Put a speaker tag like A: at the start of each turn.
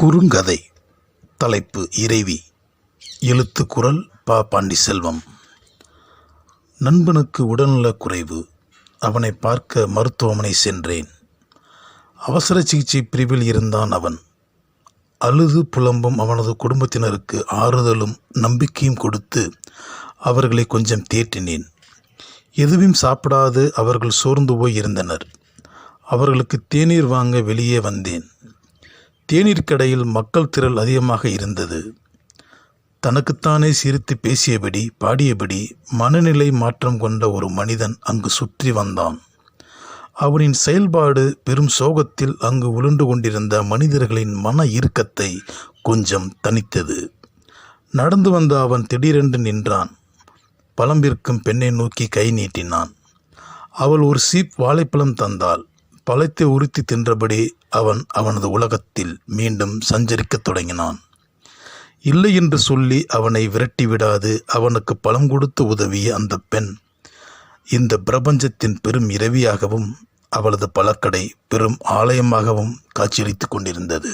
A: குறுங்கதை. தலைப்பு இறைவி. எழுத்து குரல் ப. பாண்டிசெல்வம். நண்பனுக்கு உடல்நலக் குறைவு. அவனை பார்க்க மருத்துவமனை சென்றேன். அவசர சிகிச்சை பிரிவில் இருந்தான் அவன். அழுது புலம்பும் அவனது குடும்பத்தினருக்கு ஆறுதலும் நம்பிக்கையும் கொடுத்து அவர்களை கொஞ்சம் தேற்றினேன். எதுவும் சாப்பிடாது அவர்கள் சோர்ந்து போய் இருந்தனர். அவர்களுக்கு தேநீர் வாங்க வெளியே வந்தேன். தேநீர் கடையில் மக்கள் திரள் அதிகமாக இருந்தது. தனக்குத்தானே சிரித்து பேசியபடி பாடியபடி மனநிலை மாற்றம் கொண்ட ஒரு மனிதன் அங்கு சுற்றி வந்தான். அவனின் செயல்பாடு பெரும் சோகத்தில் அங்கு உளுண்டு கொண்டிருந்த மனிதர்களின் மன இறுக்கத்தை கொஞ்சம் தனித்தது நடந்து வந்த அவன் திடீரென்று நின்றான். பழம்பிற்கும் பெண்ணை நோக்கி கை நீட்டினான். அவள் ஒரு சீப் வாழைப்பழம் தந்தாள். பழத்தை உறுத்தி தின்றபடி அவன் அவனது உலகத்தில் மீண்டும் சஞ்சரிக்கத் தொடங்கினான். இல்லை என்று சொல்லி அவனை விரட்டிவிடாது அவனுக்கு பழம் கொடுத்து உதவிய அந்த பெண். இந்த பிரபஞ்சத்தின் பெரும் இரவியாகவும் அவளது பழக்கடை பெரும் ஆலயமாகவும் காட்சியளித்துக் கொண்டிருந்தது.